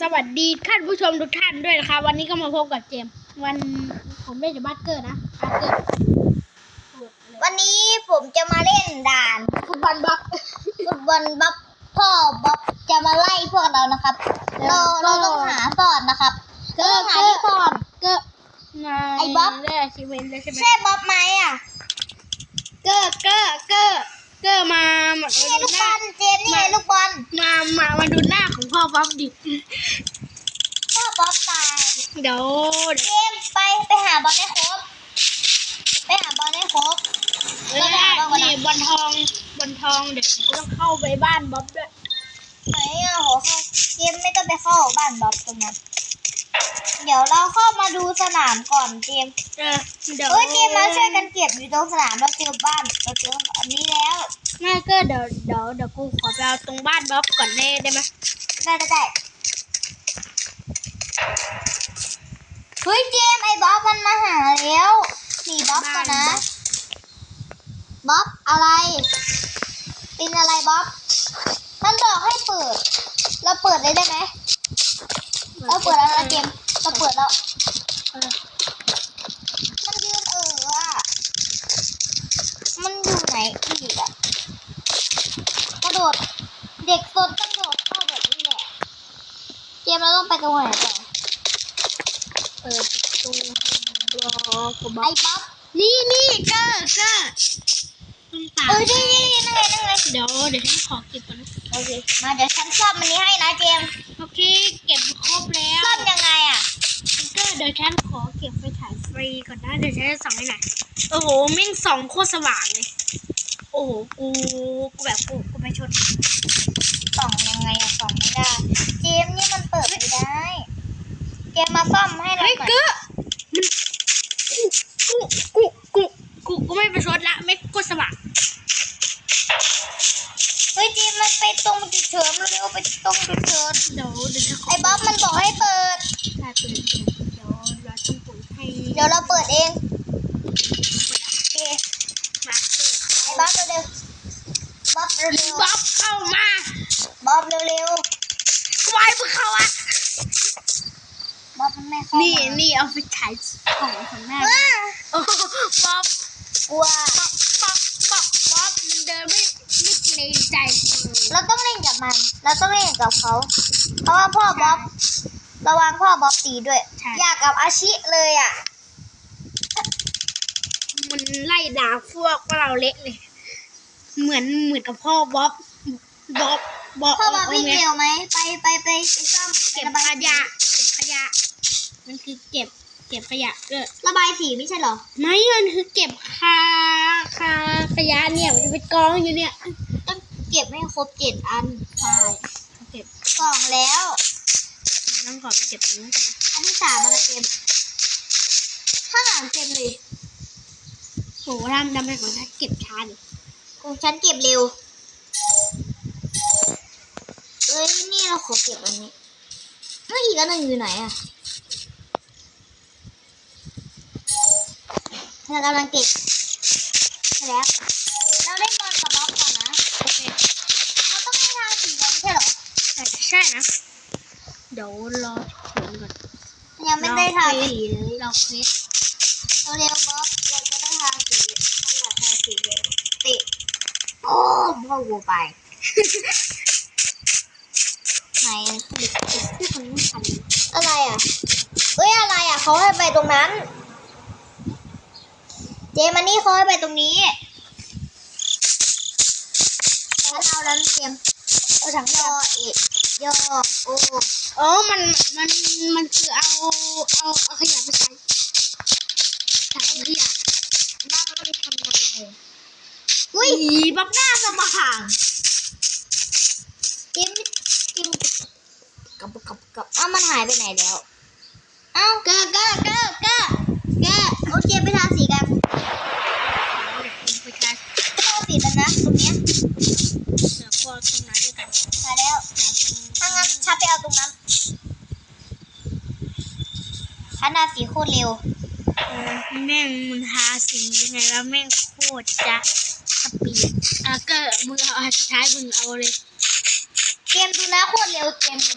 สวัสดีท่านผู้ชมทุกท่านด้วยนะคะวันนี้ก็มาพบกับเจมส์วันผมเล่นจากบัตเกอร์นะบัตเกอร์วันนี้ผมจะมาเล่นด่านฟุตบอลบล็อกฟุตบอลบ๊อบพ่อบ๊อบจะมาไล่พวกเรานะครับ เราเราต้องหาสอดนะครับเราต้องหาที่ซ่อนเกอร์มาไอ้บ๊อบได้อาชีเวนได้ใช่ไหมใช่บ๊อบไหมอะเกอร์เกอร์เกอร์ เกอร์มามานี่ไงดูลูกหบน้าอลเจมส์นี่ไงลูกบอลมามามาดูหน้าของพ่อบ๊อบดิพ่อบ๊อบตายเดี๋ยวเจมส์ไปไปหาบอลให้ครบไปหาบอลให้ครบเอ้ยนี่บอลทองบอลทองเดี๋ยวกูต้องเข้าไปบ้านบ๊อบด้วยไหนอะโหเข้าเจมส์ไม่ต้องไปเข้าบ้านบ๊อบตรงนั้น เดี๋ยวเราเข้ามาดูสนามก่อนเจมส์เออเดี๋ยวเฮ้ยเจมส์มาช่วยกันเก็บอยู่ตรงสนามเราเจอบ้านเราเจออันนี้แล้วง่ายก็เดี๋ยวเดี๋ยวเดี๋ยวกูขอไปเอาตรงบ้านบ๊อบก่อนได้ได้ไหมได้ได้ได้เฮ้ยเจมส์ไอ้บ๊อบมันมาหาแล้วหนีบ๊อบก่อนนะบ๊อบอะไรเป็นอะไรบ๊อบมันบอกให้เปิด เราเปิดได้ได้ไหมเราเปิดแล้วนะเจมส์เรา เปิดแล้วเออมันยืนเอออะ มันอยู่ไหนอีกอะ กระโดด เด็กสนต้องโดดเข้าแบบนี้แหละเจมส์เราต้องไปตรงไหนต่อเปิดประตูรอกูบ๊อไอ้บบ๊อบนี่นี่เกอร์เกอร์ต้องตามเออนี่นี่นี่นั่งไงนั่งไงเดี๋ยวเดี๋ยวฉันขอเก็บก่อนนะโอเค มาเดี๋ยวฉันซ่อมมันนี้ให้นะเจมส์โอเค เก็บครบแล้วซ่อมยังไงอะ เกอร์เดี๋ยวฉันขอเก็บไปถ่ายฟรีก่อนนะเดี๋ยวฉันจะส่องให้หน่อยโอ้โหแม่งส่องโคตรสว่างเลย โอ้โหกูกูแบบกูกูไปชนส่องยังไงอะส่องไม่ได้ เจมส์นี่มันเปิดไม่ได้ เจมส์มาซ่อมให้เราเฮ้ยหน่อยเกอร์มันกูกูกูกูกูไม่ไปชนละไม่โคตรสว่างเฮ้ยเจมส์มันไปตรงจุดเฉินเร็วๆไปตรงจุดเฉินเดี๋ยวเดี๋ยวจะขอไอ้บ๊อบมันบอกให้เปิดถ่ายเปิด ดี๋ยวเราเปิดเองโอเคมาเกอร์ไอ้บ๊อบเร็วๆบ๊อบเร็วบ๊อบเข้ามาๆบ๊อบเร็วควายมึงเข้าอะๆบ๊อบมันไม่เข้านี่นี่นี่เอาไปถ่ายของของแม่ว้าโอ้โหบ๊อบกลัวบ๊อบบ๊อบบ๊อบบ๊อบมันเดินไม่ไม่เกรงใจเลยเราต้องเล่นกับมัน เราต้องเล่นกับเขา เพราะว่าพ่อบ๊อบระวังพ่อบ๊อบตีด้วยอยากกับอาชิเลยอะ มันไล่ด่าพวกเราเละเลย เหมือนเหมือนกับพ่อบ๊อบบ๊อบบ๊อบพ่อบ๊อบวิ่งไงเร็วไหมไปไปไปไปซ่อมเก็บระบาขยยะเก็บขยะ มันคือเก็บ เก็บขยะเออระบายสีไม่ใช่เหรอ ไม่มันคือเก็บคาคาขยะเนี่ยมันจะไปกองอยู่เนี่ย ต้องเก็บให้ครบเจ็ดอันใช่เก็บกล่องแล้วต้องขอไปเก็บตรงนั้นก่อนนะอันที่สามอะไรเต็มข้างหลังเต็มเลย โหทำทำไมของฉันเก็บช้าดิของฉันเก็บเร็ว เอ้ย นี่เราขอเก็บอันนี้เมื่ออีกอันหนึ่งอยู่ไหนอะเรากำลังเก็บใช่แล้ว เราเล่นบอลกับบล็อกก่อนนะ โอเคเราต้องให้ทางสีกันไม่ใช่เหรออาจจะใช่นะ เดี๋ยวรอผลก่อนยังไม่ได้ทาเราสีเลยเราเควสเราเร็วบล็อกเราจะได้ทาสีถ้าอยากทาสีเร็วติ โอ้พ่อวัวไปไหนที่คนไม่ทันอะไรอะเอ้ยอะไรอะเขาให้ไปตรงนั้น เจมันนี่เขาให้ไปตรงนี้ฉันเอาแล้วเจมเอาถังยอเอกยอโออ๋อมันมันมันคือเอาเอาเอาขยะไปใช้ อุ้ยอีบักหน้าสมางเจมเจมกับกับกับอ้าวมันหายไปไหนแล้วอ้าวเก้อเก้อเก้อเก้อแกโอาเจมไปทาสีกันไปทาสีกันนะตรงเนี้ยเดี๋ยวพอตรงนั้นด้วยกันทาแล้วถ้างั้นชัดไปเอาตรงนั้นชัดนาสีโคตรเร็วเออแม่งมันทาสียังไงแล้วแม่งโคตรจ้ะ สปีดอะเก็มึงเอาอันสุดท้ายมึงเอาเลย เกมดูนะโคตรเร็วเกมดู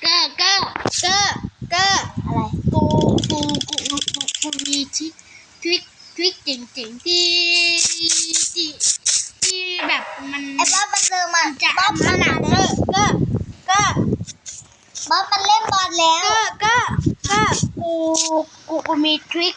เกอร์เกอร์อะไรกูกูกูกูกูมีทริคทริคทริคเจ๋งๆที่ที่ที่แบบมันไอ้บ๊อบมันเดินมาจะบ๊อบมัมันนหนักเกอร์เกอร์เกอร์บ๊อบมันเล่นบอลแล้ว ก็ก็ก็กูกูกูมีทริค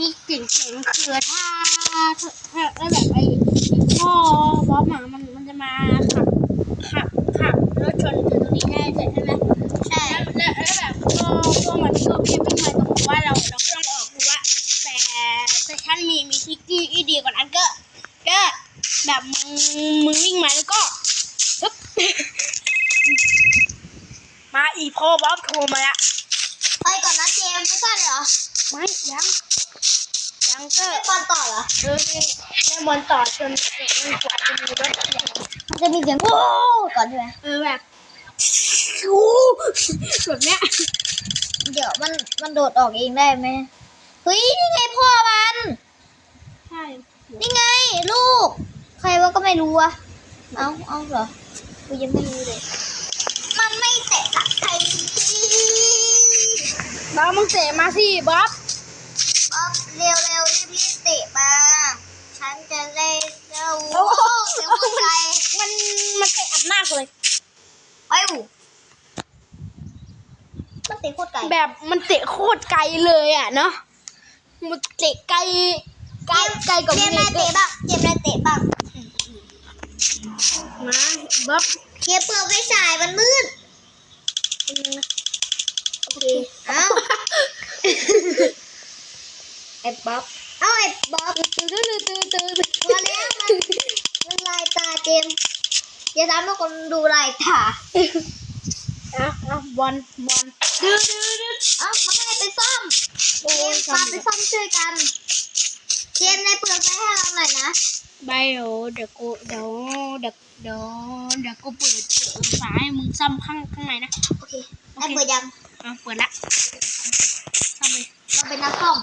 ทริคเจ๋งๆคือถ้าถ้าถ้าถ้าแบบไอ้พ่อบอสหมามันมันจะมาขับขับขับรถชนถึงตรงนี้ได้ใช่ไหมใช่แล้วแล้วแล้วแบบก็ก็มันก็เพียงไม่มาตรงว่าเราเราก็ต้องออกดูว่าแต่แต่ฉันมีมีทริคที่ดีกว่านั้นก็ก็แบบมึงมึงวิ่งมาแล้วก็ปึ๊บมาอีพ่อบอสโทรมาละไปก่อนนะเจมส์ไม่ซ่อนเลยเหรอไม่ยัง ยังก็เล่นบอลต่อเหรอเออเล่นบอลต่อจนจนกว่าจะมีรถใหญ่มันจะมีเสียงโอ้ก่อนใช่ไหมเออแบบโอ้แบบเนี้ยเดี๋ยวมันมันโดดออกเองได้ไหมเฮ้ยนี่ไงพ่อมันใช่นี่ไงลูก ใครว่าก็ไม่รู้อะเอาเอาเหรอกูยังไม่รู้เลยมันไม่เตะหลักใครบ้ามึงเตะมาสิบ๊อบบ๊อบเร็วเร็วรีบรีบเตะมา ฉันจะได้ เจ้าโอ้เสียงหัวใจมันมันเตะอัดหน้ากูเลยไอ้หูมันเตะโคตรไกลแบบมันเตะโคตรไกลเลยอะเนาะมันเตะไกลไกลไกลกว่าเจมึมงส์อีนายกเตะบ้างเจมส์นายเตะบ้างมาบ๊อบเฮียเปิดไฟฉายมันมืดโอเคเอ้าไอ้บ๊อบ เอ้าไอ้บ๊อบตื่นตื่นตื่นตื่นพอแล้วมันมันลายตาเจมอย่าทำให้คนดูลายตาอะอะบอลบอลดื้อดื้อดื้อเอ้ามันก็เลยไปซ่อมโอ้เจมส์ตามไปซ่อมช่วยกัน เจมส์นายเปิดไฟให้เราหน่อยนะไปเดี๋ยวเดี๋ยวกูเดี๋ยวเดี๋ยวเดี๋ยวเดี๋ยวกูเปิดเปิดฝาให้มึงซ่อมข้างข้างในนะโอเคไอ้เปิดยังอะเปิดละซ่อมเลยเราเป็นนักซ่อม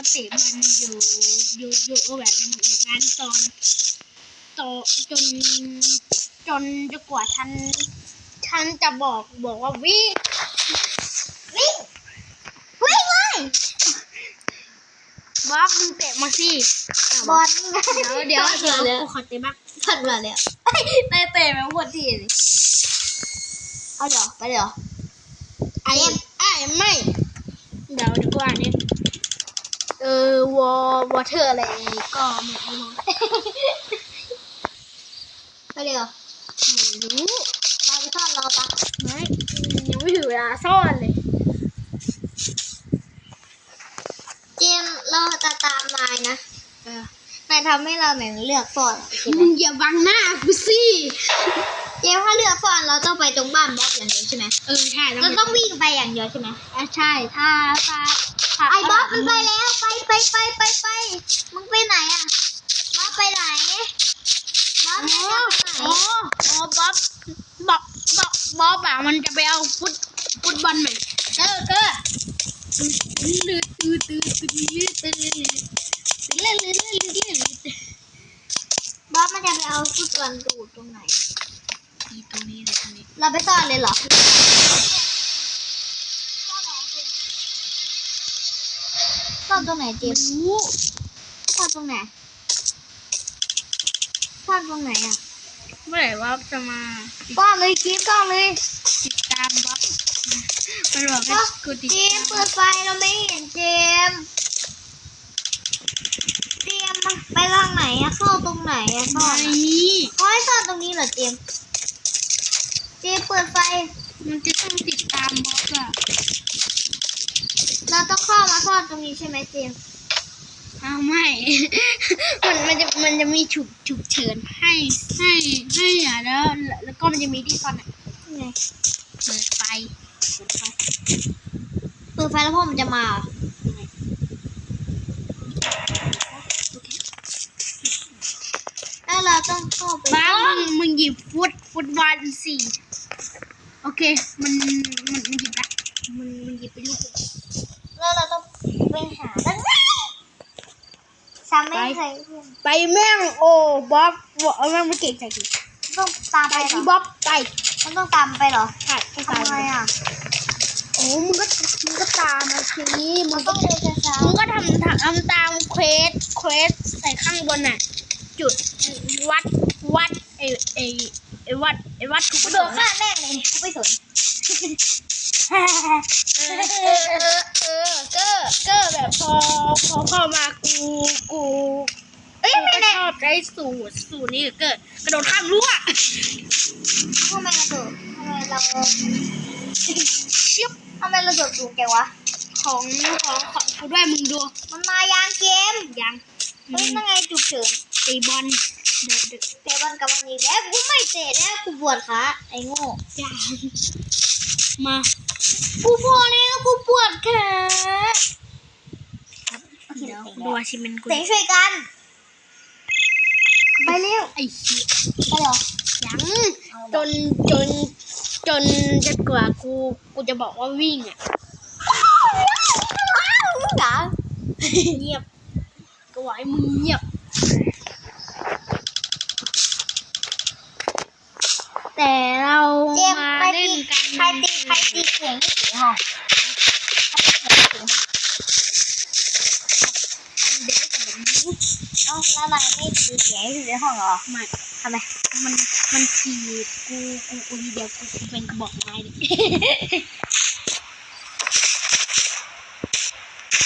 ก็ก็ก็เตะมันอยู่อยู่อยู่แบบอย่างนั้นตอนตอนจนจนจะกว่าฉันฉันจะบอกบอกว่าวิ่งวิ่งวิ่งเลยบอสมึงเตะมาสิบอลเดี๋ยวเดี๋ยวเดี๋ยวกูขอเตะบ้างผ่านมาแล้วเตะเตะมาหมดทีเลยเอาเดี๋ยวไปเดี๋ยวไอ้ไอ้ไม่เดี๋ยวเดี๋ยวกูอ่านนี่ เออวอวอเทอร์อะไรก็ไม่รู้ไปเดี๋ยวไม่รู้ไปไปซ่อนรอปะไม่ยังไม่ถึงเวลาซ่อนเลย เจมส์เราจะตามนายนะเออนายทำให้เราเหมือนเลือกซ่อนโอเคไหมมึงอย่าบังหน้ากูสิเจมส์ถ้าเลือกซ่อนเราต้องไปตรงบ้านบ๊อบอย่างเดียวใช่ไหมเออใช่แล้วเราต้องวิ่งไปอย่างเดียวใช่ไหมอะใช่ถ้าถ้าถ้าไอ้บ๊อบมันไปแล้ว ไปไปไปไปมึงไปไหนอะบ๊อบไปไหนบ๊อบโอ้นายจะไปไหน โอ้โอ้บ๊อบบ๊อบบ๊อบบ๊อบอะมันจะไปเอาฟุตฟุตบอลใหม่เออเออตื้อตื้อตื้อตื้อตื้อตื้อตื้อตื้อตื้อบ๊อบมันจะไปเอาฟุตบอลดูตรงไหนตรงนี้เลยตรงนี้ เราไปซ่อนเลยเหรอ ซ่อนตรงไหนเจมส์รู้ซ่อนตรงไหนซ่อนตรงไหนอะเมื่อไหร่ว่าจะมาซ่อนเลยกิ๊บซ่อนเลยติดตามบ๊อบมันบอกให้กูติดเจตามส์เปิดไฟเราไม่เห็นเจมส์เจมส์ไปทางไหนอะเข้าตรงไหนอะซ่อนไมอะ่เขาให้ซ่อนตรงนี้เหรอเจมส์เจมส์เปิดไฟ มันจะต้องติดตามบ๊อบอะ เราต้องเข้ามาซ่อนตรงนี้ใช่ไหมเจมส์อ้าวไม่ มันมันจะมันจะมีฉุกฉุกเฉินให้ให้ให้อะแล้วแล้วก็มันจะมีที่ซ่อนอะนี่ไงเปิดไฟเปิดไฟเปิดไฟแล้วพ่อมันจะมาเหรอโอเคแล้วเราต้องเข้าไปบ้ามึงมึงหยิบฟุตฟุตบอลสี่โอเค มันมันมันหยิบละมันมันหยิบไปลูกเลย แล้วเราต้องไปหาตั้งฉันไม่เคยไปแม่งโอ้บ๊อบบอกเอาแม่งมาเก่งใจกูต้องตามไปไปเหรที่อบ๊อบไปมันต้องตามไปเหรอใช่ต้องทำตามไมอะโอ้มึงก็มึงก็ตามมาทีนี้มึมังนก็ต้องเดินช้ามึงก็ทำทำทำตามเควสเควสใส่ข้างบนน่ะ จุดวัดวัดไอไอไอวัดไอวัดถูกๆกูประโดสดงค์ฆ่าอะแม่งเลยกูไม่สน เออเออเออเออเก็ก็แบบพอพอเข้ามากูกูเอ้ยกูไม่ก็แน่ชอบใช้สูตรสูตรนี้เกิดกระโดดข้ามรั้วทำไมเราโดดทำไมเราเชิบทำไมเราโดดสูงแกวะ ของของของกูด้วยมึงดูมันมายางเกมยังเฮ้ยนั่งไงจุกเฉินตีบอลเดือดเดือดเตะบอลกับมันอีกแล้วกูไม่เตะแล้วกูปวดขาไอ้โง่ ยังมา กูพอแล้วกูปวดขาเดี๋ยวดูอาชิเมนกูเตะช่วยกัน ไปเร็วไอ้เหี้ยไปเหรอยังจนจนจนจะกว่ากูกูจะบอกว่าวิ่งอะมึงเหรอเงียบก็บอกให้มึงเงียบ แต่เราเจมส์มาใครเล่ตีนกันใครตีใครตีเสียงที่สีห้องเอ้าแล้วนายไม่ตีเสียงที่สีห้องเหรอไม่ทำไมมันมันทีกูกูกูทีเดียวกูเป็นกระบอกไม้ดิ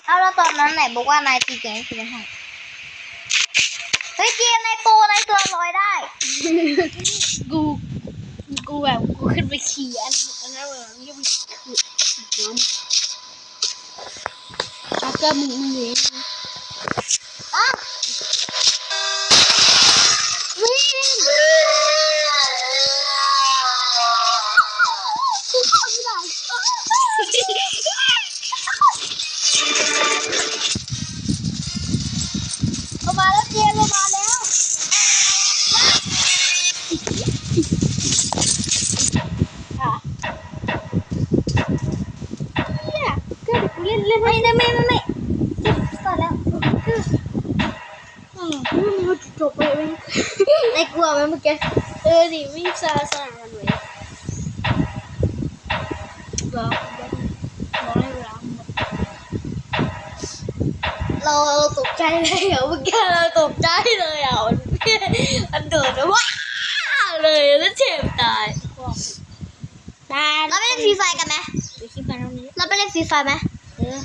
เอาแล้วตอนนั้นไหนบอกว่านายตีเสียงที่สีห้องเฮ้ยเจมส์นายปรนายตัวลอยได้กูกูแบบกูขึ้นไปขี่อันอันนั้นเลยมันก็ไปขี่น้ำแล้วก็มึงมึงเห็นอ้า มเมื่อกี้เออดิวิ่งซาซากันเลยรอรอให้เวลาหมดเราเราตกใจเลยเหรอเมื่อกี้เราตกใจเลยอะมันมันโดดแบบว้าเลยแล้วเจ็บตายตาเราไปเล่นฟรีไฟกันไหมไปคลิปกันตรงนี้เราไปเล่นฟรีไฟไหมเออ